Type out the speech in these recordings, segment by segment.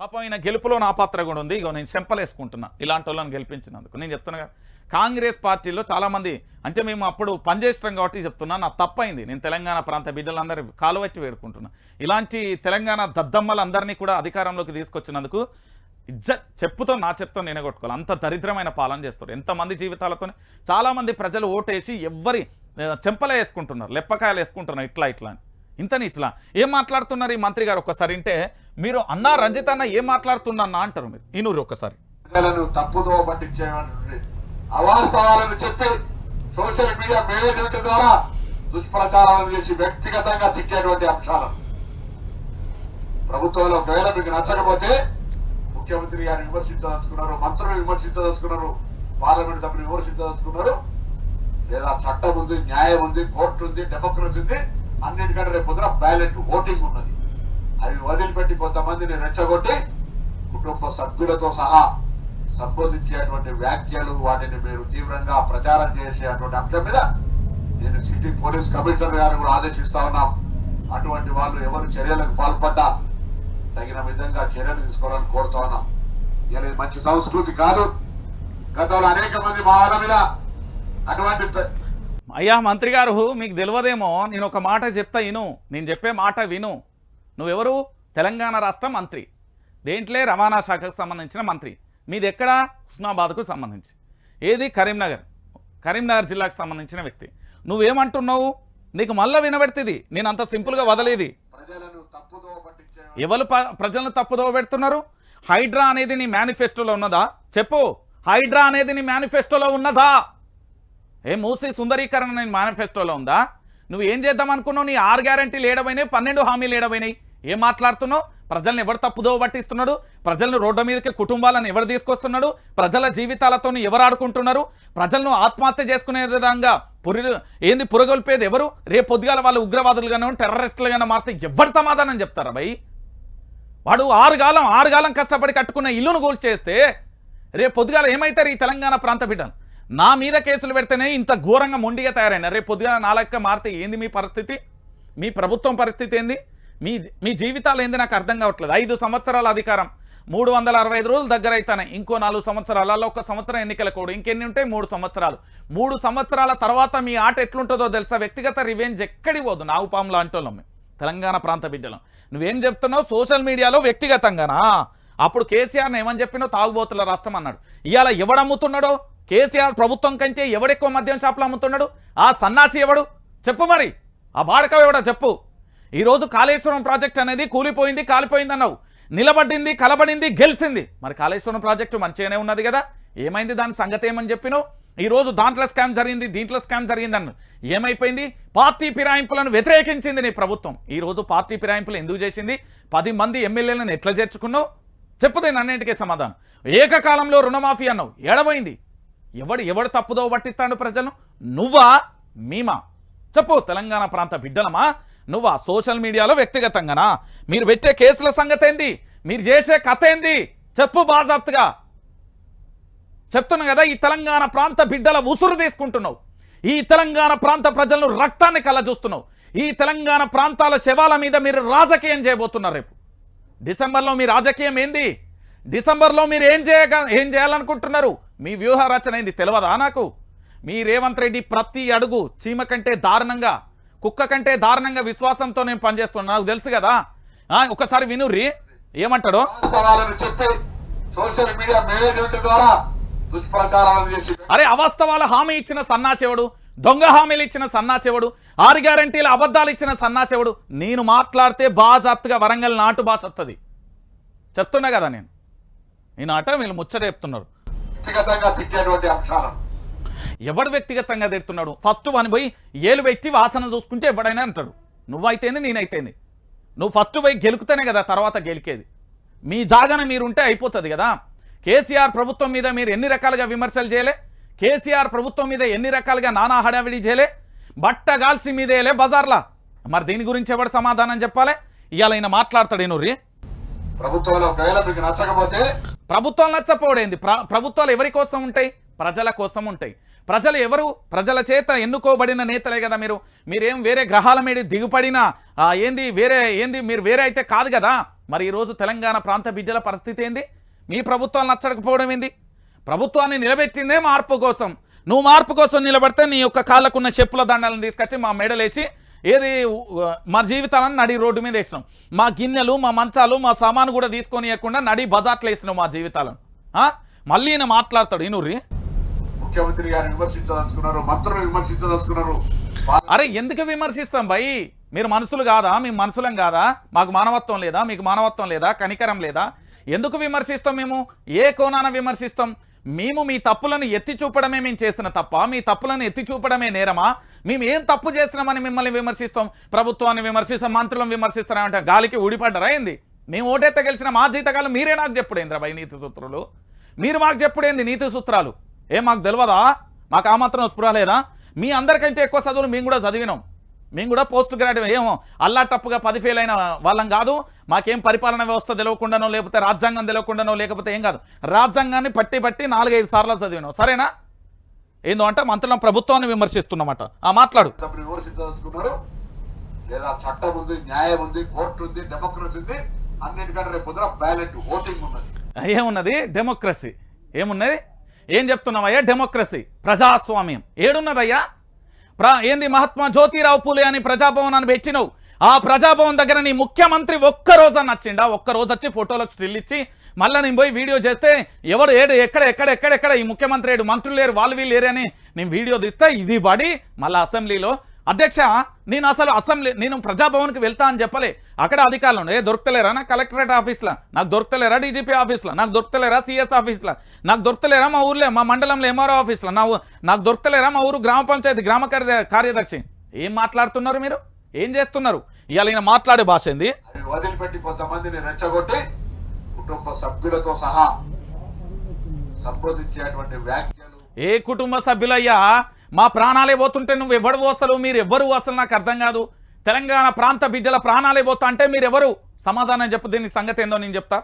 పాపం ఆయన గెలుపులో నా పాత్ర కూడా ఉంది. ఇగో నేను చెంపలేసుకుంటున్నా. ఇలాంటి వాళ్ళని గెలిపించినందుకు. నేను చెప్తున్నా కాంగ్రెస్ పార్టీలో చాలామంది అంటే మేము అప్పుడు పనిచేస్తాం కాబట్టి చెప్తున్నా. నా తప్పైంది. నేను తెలంగాణ ప్రాంత బిడ్డలందరూ కాలువచ్చి వేడుకుంటున్నా. ఇలాంటి తెలంగాణ దద్దమ్మలందరినీ కూడా అధికారంలోకి తీసుకొచ్చినందుకు ఇజ్జ చెప్పుతో నా చెప్తో నేను కొట్టుకోవాలి. అంత దరిద్రమైన పాలన చేస్తారు ఎంతమంది జీవితాలతోనే చాలామంది ప్రజలు ఓటేసి ఎవ్వరి ఆ, చెంపలే వేసుకుంటున్నారు లెప్పకాయలు వేసుకుంటున్నారు ఇట్లా ఇట్లా అని. ఇంత నీచులా? ఏం మాట్లాడుతున్నారు ఈ మంత్రి గారు ఒక్కసారి అంటే మీరు అన్నా రంజిత్ అన్న ఏం మాట్లాడుతున్నా అంటారు మీరు? ఈనూరు ఒక్కసారి. తప్పుదో పట్టించేటువంటి అవాస్తవాలను చెప్పి సోషల్ మీడియా మేనేజ్మెంట్ ద్వారా దుష్ప్రచారాలను చేసి వ్యక్తిగతంగా తిట్టేటువంటి అంశాలను ప్రభుత్వంలో ఒకవేళ మీకు నచ్చకపోతే ముఖ్యమంత్రి గారు విమర్శించదలుచుకున్నారు మంత్రులు విమర్శించదలుచుకున్నారు పార్లమెంట్ సభ్యులు విమర్శించదలుచుకున్నారు. లేదా చట్టం ఉంది న్యాయం ఉంది కోర్టు ఉంది డెమోక్రసీ ఉంది. అన్నిటికంటే రేపు పొద్దున బ్యాలెట్ ఓటింగ్ ఉన్నది. అవి వదిలిపెట్టి కొంతమందిని రెచ్చగొట్టి కుటుంబ సభ్యులతో సహా సంబోధించేటువంటి వ్యాఖ్యలు వాటిని మీరు తీవ్రంగా ప్రచారం చేసేటువంటి అంశం మీద నేను సిటీ పోలీస్ కమిషనర్ గారు కూడా ఆదేశిస్తా ఉన్నాం. అటువంటి వాళ్ళు ఎవరు చర్యలకు పాల్పడ్డా తగిన విధంగా చర్యలు తీసుకోవాలని కోరుతా ఉన్నాం. ఇలా ఇది మంచి సంస్కృతి కాదు. గతంలో అనేక మంది మా వాళ్ళ మీద అటువంటి అయ్యా మంత్రి గారు మీకు తెలియదేమో నేను ఒక మాట చెప్తా విను నేను చెప్పే మాట విను. నువ్వెవరు? తెలంగాణ రాష్ట్ర మంత్రి. దేంట్లే రవాణా శాఖకు సంబంధించిన మంత్రి. మీది ఎక్కడ హుస్నాబాద్కు సంబంధించి. ఏది? కరీంనగర్. కరీంనగర్ జిల్లాకు సంబంధించిన వ్యక్తి. నువ్వేమంటున్నావు? నీకు మళ్ళీ వినబెడుతుంది. నేను అంత సింపుల్గా వదలేది. ఎవరు ప్రజలను తప్పుదోవ పెడుతున్నారు? హైడ్రా అనేది నీ మేనిఫెస్టోలో ఉన్నదా? చెప్పు. హైడ్రా అనేది నీ మేనిఫెస్టోలో ఉన్నదా? ఏ మూసి సుందరీకరణ నేను మేనిఫెస్టోలో ఉందా? నువ్వు ఏం చేద్దాం అనుకున్నావు? నీ ఆరు గ్యారంటీలు ఏడవైనాయి పన్నెండు హామీలు ఏడవైనాయి ఏం మాట్లాడుతున్నావు? ప్రజల్ని ఎవరు తప్పుదో పట్టిస్తున్నాడు? ప్రజలను రోడ్డు మీదకి కుటుంబాలను ఎవరు తీసుకొస్తున్నాడు? ప్రజల జీవితాలతో ఎవరు ఆడుకుంటున్నారు? ప్రజలను ఆత్మహత్య చేసుకునే విధంగా పురి ఏంది పురగొల్పేది ఎవరు? రేపు పొద్దుగాల వాళ్ళు ఉగ్రవాదులుగానో టెర్రరిస్టులుగానో మారితే ఎవరు సమాధానం చెప్తారా భయ్? వాడు ఆరుగాలం ఆరుగాలం కష్టపడి కట్టుకున్న ఇల్లును కూల్చేస్తే రేపు పొద్దుగాల ఏమవుతారు ఈ తెలంగాణ ప్రాంత బిడ్డను నా మీద కేసులు పెడితేనే ఇంత ఘోరంగా మొండిగా తయారైన. రేపు పొద్దుగాల నా మారితే ఏంది మీ పరిస్థితి? మీ ప్రభుత్వం పరిస్థితి ఏంది? మీ మీ జీవితాలు ఏంది నాకు అర్థం కావట్లేదు. ఐదు సంవత్సరాల అధికారం మూడు వందల అరవై ఐదు రోజులు దగ్గర అవుతానే ఇంకో నాలుగు సంవత్సరాలు అలా ఒక సంవత్సరం ఎన్నికల కూడా ఇంకెన్ని ఉంటాయి మూడు సంవత్సరాలు. మూడు సంవత్సరాల తర్వాత మీ ఆట ఎట్లుంటుందో తెలుసా? వ్యక్తిగత రివెంజ్ ఎక్కడి పోదు. నావు పాములు అంటున్నాం మేము. తెలంగాణ ప్రాంత బిడ్డలు. నువ్వేం చెప్తున్నావు? సోషల్ మీడియాలో వ్యక్తిగతంగానా? అప్పుడు కేసీఆర్ని ఏమని చెప్పినావు తాగుబోతుల రాష్ట్రం అన్నాడు. ఇవాళ ఎవడమ్ముతున్నాడో కేసీఆర్ ప్రభుత్వం కంటే ఎవడెక్కువ మద్యం షాపులు అమ్ముతున్నాడు? ఆ సన్నాసి ఎవడు? చెప్పు మరి. ఆ బాడకం ఎవడో చెప్పు. ఈరోజు కాళేశ్వరం ప్రాజెక్ట్ అనేది కూలిపోయింది కాలిపోయింది అన్నావు నిలబడింది కలబడింది గెలిచింది. మరి కాళేశ్వరం ప్రాజెక్టు మంచిగానే ఉన్నది కదా? ఏమైంది దాని సంగతి ఏమని చెప్పినావు? ఈరోజు దాంట్లో స్కామ్ జరిగింది దీంట్లో స్కామ్ జరిగింది అన్న ఏమైపోయింది? పార్టీ ఫిరాయింపులను వ్యతిరేకించింది నీ ప్రభుత్వం. ఈరోజు పార్టీ ఫిరాయింపులు ఎందుకు చేసింది? పది మంది ఎమ్మెల్యేలను ఎట్లా చేర్చుకున్నావు? చెప్పుదే నన్నింటికే సమాధానం. ఏకకాలంలో రుణమాఫీ అన్నావు. ఏడమైంది ఎవడు ఎవడు తప్పుదో పట్టిస్తాడు ప్రజలను నువ్వా? మీమా? చెప్పు తెలంగాణ ప్రాంత బిడ్డలమా? నువ్వా? సోషల్ మీడియాలో వ్యక్తిగతంగానా? మీరు పెట్టే కేసుల సంగతి ఏంది మీరు చేసే కథ ఏంది చెప్పు బాజాప్తుగా. చెప్తున్నా కదా ఈ తెలంగాణ ప్రాంత బిడ్డల ఉసురు తీసుకుంటున్నావు. ఈ తెలంగాణ ప్రాంత ప్రజలను రక్తాన్ని కళ్ళ చూస్తున్నావు ఈ తెలంగాణ ప్రాంతాల శవాల మీద మీరు రాజకీయం చేయబోతున్నారు రేపు. డిసెంబర్లో మీ రాజకీయం ఏంది? డిసెంబర్లో మీరు ఏం చేయగా ఏం చేయాలనుకుంటున్నారు? మీ వ్యూహ రచన ఏంది? తెలియదా నాకు? మీ రేవంత్ రెడ్డి ప్రతి అడుగు చీమ కంటే దారుణంగా కుక్క కంటే దారుణంగా విశ్వాసంతో నేను పనిచేస్తున్నాను నాకు తెలుసు కదా. ఒకసారి వినుర్రి ఏమంటాడో? అరే అవాస్తవాల హామీ ఇచ్చిన సన్నాసేవుడు దొంగ హామీలు ఇచ్చిన సన్నాసేవుడు ఆరు గ్యారంటీల అబద్ధాలు ఇచ్చిన సన్నాసేవుడు నేను మాట్లాడితే బాజాప్తుగా వరంగల్ నాటు భాష వస్తుంది చెప్తున్నా కదా నేను. నేను అట వీళ్ళు ముచ్చట చెప్తున్నారు. వ్యక్తిగతంగా తిట్టేటువంటి అంశాలను ఎవడు వ్యక్తిగతంగా తిడుతున్నాడు? ఫస్ట్ వాని పోయి ఏలు వ్యక్తి వాసన చూసుకుంటే ఎవడైనా అంటాడు. నువ్వైతేంది నేనైతేంది? నువ్వు ఫస్ట్ పోయి గెలుకుతేనే కదా తర్వాత గెలికేది. మీ జాగన మీరుంటే అయిపోతుంది కదా. కేసీఆర్ ప్రభుత్వం మీద మీరు ఎన్ని రకాలుగా విమర్శలు చేయలే? కేసీఆర్ ప్రభుత్వం మీద ఎన్ని రకాలుగా నానా హడావిడి చేయలే? బట్టగాల్సి మీదేలే బజార్లా. మరి దీని గురించి ఎవడు సమాధానం చెప్పాలి? ఇవాళ ఆయన మాట్లాడతాడు ఏనూరి ఒకవేళ మీకు నచ్చకపోతే ప్రభుత్వం నచ్చపోడేంది ప్రభుత్వాలు ఎవరి కోసం ఉంటాయి? ప్రజల కోసం ఉంటాయి. ప్రజలు ఎవరు? ప్రజల చేత ఎన్నుకోబడిన నేతలే కదా మీరు. మీరేం వేరే గ్రహాల మీద దిగుపడిన ఏంది వేరే ఏంది మీరు వేరే అయితే కాదు కదా? మరి ఈరోజు తెలంగాణ ప్రాంత బిడ్డల పరిస్థితి ఏంది? మీ ప్రభుత్వాలు నచ్చకపోవడం ఏంది? ప్రభుత్వాన్ని నిలబెట్టిందే మార్పు కోసం. నువ్వు మార్పు కోసం నిలబడితే నీ యొక్క కాళ్ళకున్న చెప్పుల దండాలను తీసుకొచ్చి మా మెడలేసి ఏది మా జీవితాలను నడి రోడ్డు మీద వేసినాం. మా గిన్నెలు మా మంచాలు మా సామాను కూడా తీసుకొని ఇవ్వకుండా నడి బజాట్లు వేసినాం మా జీవితాలను. ఆ? మళ్ళీ ఈయన మాట్లాడతాడు ఈనూరి ముఖ్యమంత్రి గారిని విమర్శించదలుచుకున్నారు మంత్రులు విమర్శించదలుచుకున్నారు. పార్లమెంట్ అరే ఎందుకు విమర్శిస్తాం భయ్ మీరు మనుషులు కాదా? మేము మనుషులం కాదా? మాకు మానవత్వం లేదా? మీకు మానవత్వం లేదా? కనికరం లేదా? ఎందుకు విమర్శిస్తాం మేము? ఏ కోణాన విమర్శిస్తాం? మేము మీ తప్పులను ఎత్తి చూపడమే మేము చేసిన తప్ప మీ తప్పులను ఎత్తి చూపడమే నేరమా? మేము ఏం తప్పు చేస్తున్నామని మిమ్మల్ని విమర్శిస్తాం? ప్రభుత్వాన్ని విమర్శిస్తాం మంత్రులను విమర్శిస్తున్నామంటే గాలికి ఊడిపడ్డరా ఏంది? మేము ఓటెత్త గెలిచిన మా జీతకాలం మీరే నాకు చెప్పుడేంద్ర భయ్ నీతి సూత్రులు? మీరు మాకు చెప్పుడేంది నీతి సూత్రాలు? ఏం మాకు తెలియదా మాకు ఆ మాత్రం స్పృహ లేదా? మీ అందరికంటే ఎక్కువ చదువులు మేము కూడా చదివినాం. మేము కూడా పోస్ట్ గ్రాడ్యుయేట్ ఏమో అల్లాటప్పుగా పది ఫెయిల్ అయిన వాళ్ళం కాదు. మాకేం పరిపాలన వ్యవస్థ తెలియకుండానో లేకపోతే రాజ్యాంగం తెలియకుండానో లేకపోతే ఏం కాదు. రాజ్యాంగాన్ని పట్టి పట్టి నాలుగైదు సార్లు చదివినాం. సరేనా? ఏందో అంటే మంత్రులం ప్రభుత్వాన్ని విమర్శిస్తున్నమాట. ఆ మాట్లాడు. సభ్యులు విమర్శించదలుచుకున్నారు లేదా చట్టం ఉంది న్యాయం ఉంది కోర్టు ఉంది డెమోక్రసీ ఉంది. అన్నిటికంటే రేపు బ్యాలెట్ ఓటింగ్ ఉన్నది. ఏమున్నది? డెమోక్రసీ ఏమున్నది? ఏం చెప్తున్నావయ్యా? డెమోక్రసీ ప్రజాస్వామ్యం. ఏడున్నదయ్యా? ప్ర ఏంది మహాత్మా జ్యోతిరావు పూలే అని ప్రజాభవనాన్ని పెట్టినవు. ఆ ప్రజాభవన్ దగ్గర నీ ముఖ్యమంత్రి ఒక్క రోజు అని వచ్చిండా ఒక్క రోజు వచ్చి ఫోటోలకు స్టిల్ ఇచ్చి మళ్ళీ నేను పోయి వీడియో చేస్తే ఎవరు ఏడు ఎక్కడ ఎక్కడ ఎక్కడ ఎక్కడ ఈ ముఖ్యమంత్రి ఏడు? మంత్రులు లేరు వాళ్ళు వీళ్ళు లేరు అని నేను వీడియో తీస్తే ఇది పడి మళ్ళీ అసెంబ్లీలో. అధ్యక్ష నేను అసలు అసెంబ్లీ నేను ప్రజాభవన్కి వెళ్తా అని చెప్పలే. అక్కడ అధికారులు ఏ దొరుకుతలేరా? నా కలెక్టరేట్ ఆఫీస్లో. నాకు దొరుకుతలేరా డీజీపీ ఆఫీస్లో? నాకు దొరుకుతలేరా సిఎస్ ఆఫీస్లో? నాకు దొరుకుతలేరా మా ఊర్లో మా మండలంలో ఎంఆర్ఓ ఆఫీస్లో? నా నాకు దొరుకుతలేరా మా ఊరు గ్రామ పంచాయతీ గ్రామ కార్య- కార్యదర్శి? ఏం మాట్లాడుతున్నారు మీరు? ఏం చేస్తున్నారు? ఇవాళ ఈయన మాట్లాడే భాష ఏంది? వదిలిపెట్టి కొంతమందిని రెచ్చగొట్టి కుటుంబ సభ్యులతో సహా సంబోధించేటువంటి వ్యాఖ్యలు. ఏ కుటుంబ సభ్యులయ్యా మా ప్రాణాలే పోతుంటే నువ్వు ఎవడు అసలు? మీరు ఎవరు అసలు? నాకు అర్థం కాదు. తెలంగాణ ప్రాంత బిడ్డల ప్రాణాలే పోతా అంటే మీరు ఎవరు సమాధానం చెప్పు దీని సంగతి ఏందో నేను చెప్తా.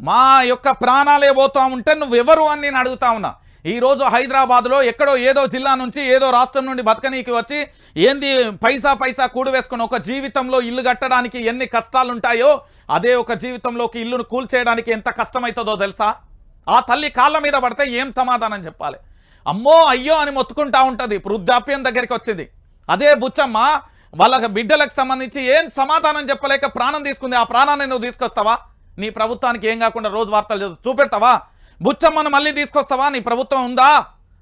మా యొక్క ప్రాణాలే పోతా ఉంటే నువ్వు ఎవరు అని నేను అడుగుతా ఉన్నా. ఈ రోజు హైదరాబాద్లో ఎక్కడో ఏదో జిల్లా నుంచి ఏదో రాష్ట్రం నుండి బతకనీకి వచ్చి ఏంది పైసా పైసా కూడు వేసుకుని ఒక జీవితంలో ఇల్లు కట్టడానికి ఎన్ని కష్టాలు ఉంటాయో అదే ఒక జీవితంలోకి ఇల్లును కూల్చేయడానికి ఎంత కష్టమవుతుందో తెలుసా? ఆ తల్లి కాళ్ళ మీద పడితే ఏం సమాధానం చెప్పాలి? అమ్మో అయ్యో అని మొత్తుకుంటా ఉంటుంది వృద్ధాప్యం దగ్గరికి వచ్చింది. అదే బుచ్చమ్మ వాళ్ళ బిడ్డలకు సంబంధించి ఏం సమాధానం చెప్పలేక ప్రాణం తీసుకుంది ఆ ప్రాణాన్ని నువ్వు తీసుకొస్తావా? నీ ప్రభుత్వానికి ఏం కాకుండా రోజు వార్తలు చూపెడతావా? బుచ్చమ్మను మళ్ళీ తీసుకొస్తావా? నీ ప్రభుత్వం ఉందా?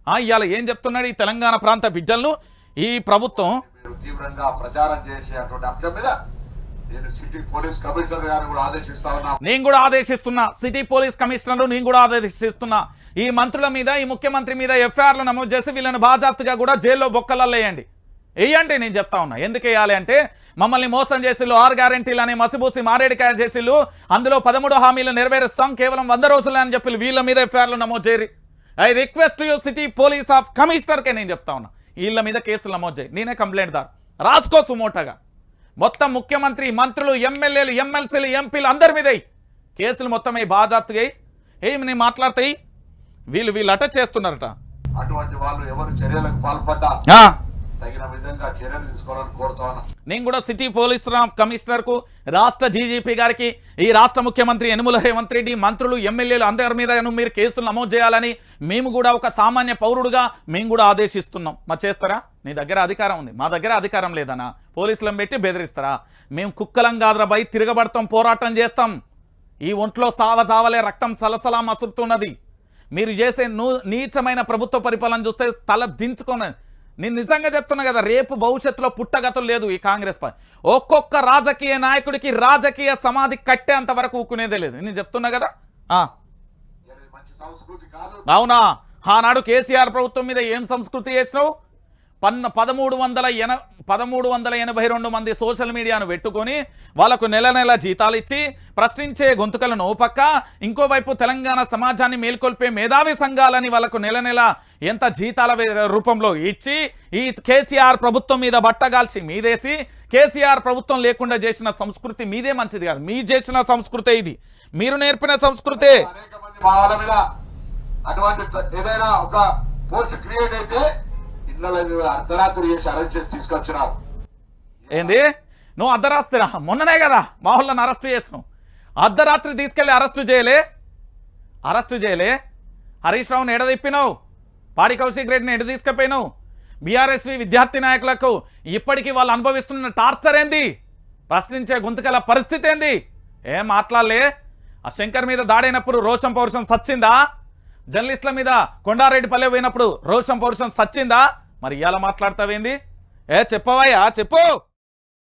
ఆ, ఇవాళ ఏం చెప్తున్నాడు ఈ తెలంగాణ ప్రాంత బిడ్డలను ఈ ప్రభుత్వం తీవ్రంగా ప్రచారం చేసేటువంటి అంశం మీద నేను కూడా ఆదేశిస్తున్నా. సిటీ పోలీస్ కమిషనర్ నేను కూడా ఆదేశిస్తున్నా. ఈ మంత్రుల మీద ఈ ముఖ్యమంత్రి మీద ఎఫ్ఐఆర్లు నమోదు చేసి వీళ్ళని బాజాప్తుగా కూడా జైల్లో బొక్కలల్లో వేయండి నేను చెప్తా ఉన్నా. ఎందుకు వేయాలి అంటే మమ్మల్ని మోసం చేసిళ్ళు ఆరు గ్యారెంటీలు అని మసిబూసి మారేడికాయ చేసిళ్ళు అందులో పదమూడు హామీలు నెరవేరుస్తాం కేవలం వంద రోజులే అని చెప్పి వీళ్ళ మీద ఎఫ్ఐఆర్లు నమోదు చేయరు. I request you city police of కమిషనర్కే నేను చెప్తా ఉన్నా. వీళ్ళ మీద కేసులు నమోదు చేయి. నేనే కంప్లైంట్ దారు. రాసుకో సుమోటగా. మొత్తం ముఖ్యమంత్రి మంత్రులు ఎమ్మెల్యేలు ఎమ్మెల్సీలు ఎంపీలు అందరి మీద. కేసులు మొత్తం అయి బాజాప్తుగా ఎయ్. ఏమి నేను మాట్లాడతాయి వీళ్ళు వీళ్ళు అట చేస్తున్నారట. అటువంటి వాళ్ళు ఎవరు చర్యలకు పాల్పడ్డా? తగిన విధంగా చర్యలు తీసుకోవాలని కోరుతా నేను కూడా సిటీ పోలీస్ కమిషనర్ కమిషనర్కు రాష్ట్ర డీజీపీ గారికి ఈ రాష్ట్ర ముఖ్యమంత్రి యనుమల రేవంత్ రెడ్డి మంత్రులు ఎమ్మెల్యేలు అందరి మీద మీరు కేసులు నమోదు చేయాలని మేము కూడా ఒక సామాన్య పౌరుడుగా మేము కూడా ఆదేశిస్తున్నాం. మరి చేస్తారా? నీ దగ్గర అధికారం ఉంది. మా దగ్గర అధికారం లేదనా పోలీసులను పెట్టి బెదిరిస్తారా? మేము కుక్కలం కాదురా బై తిరగబడతాం పోరాటం చేస్తాం. ఈ ఒంట్లో సావ సావలే రక్తం సలసలా మసురుతున్నది. మీరు చేసే నీచమైన ప్రభుత్వ పరిపాలన చూస్తే తల దించుకొని నేను నిజంగా చెప్తున్నా కదా రేపు భవిష్యత్తులో పుట్టగతులు లేదు ఈ కాంగ్రెస్ పార్టీ. ఒక్కొక్క రాజకీయ నాయకుడికి రాజకీయ సమాధి కట్టేంత వరకు ఊకునేదే లేదు. నేను చెప్తున్నా కాదు? అవునా? ఆనాడు కేసీఆర్ ప్రభుత్వం మీద ఏం సంస్కృతి చేసినావు? పన్న పదమూడు వందల ఎన పదమూడు వందల ఎనభై రెండు మంది సోషల్ మీడియాను పెట్టుకొని వాళ్ళకు నెల నెల జీతాలు ఇచ్చి ప్రశ్నించే గొంతుకలను పక్క ఇంకోవైపు తెలంగాణ సమాజాన్ని మేల్కొల్పే మేధావి సంఘాలని వాళ్ళకు నెల నెల ఎంత జీతాల రూపంలో ఇచ్చి ఈ కేసీఆర్ ప్రభుత్వం మీద బట్టగాల్చి మీదేసి కేసీఆర్ ప్రభుత్వం లేకుండా చేసిన సంస్కృతి మీదే మంచిది కాదు. మీ చేసిన సంస్కృతే ఇది. మీరు నేర్పిన సంస్కృతే. అటువంటి ఏదైనా ఒక పోస్ట్ క్రియేట్ అయితే అర్ధరాత్రి చేసి అరెస్ట్ చేసి తీసుకొచ్చినావు. ఏంది? నువ్వు అర్ధరాత్రి మొన్ననే కదా మా వాళ్ళని అరెస్ట్ చేసినావు. అర్ధరాత్రి తీసుకెళ్ళి అరెస్టు చేయలే? అరెస్టు చేయలే? హరీష్ రావుని ఎడదిప్పినావు పాడి కౌశిక్ రెడ్డిని ఎడ తీసుకుపోయినావు బీఆర్ఎస్వి విద్యార్థి నాయకులకు ఇప్పటికీ వాళ్ళు అనుభవిస్తున్న టార్చర్ ఏంది? ప్రశ్నించే గుంతకల పరిస్థితి ఏంది? ఏం మాట్లాడలే? ఆ శంకర్ మీద దాడైనప్పుడు రోషం పౌరుషం సచ్చిందా? జర్నలిస్టుల మీద కొండారెడ్డి పల్లె పోయినప్పుడు రోషం పౌరుషం సచ్చిందా? మరి ఇవాళ మాట్లాడతావేంది? ఏ చెప్పవయ్యా చెప్పు!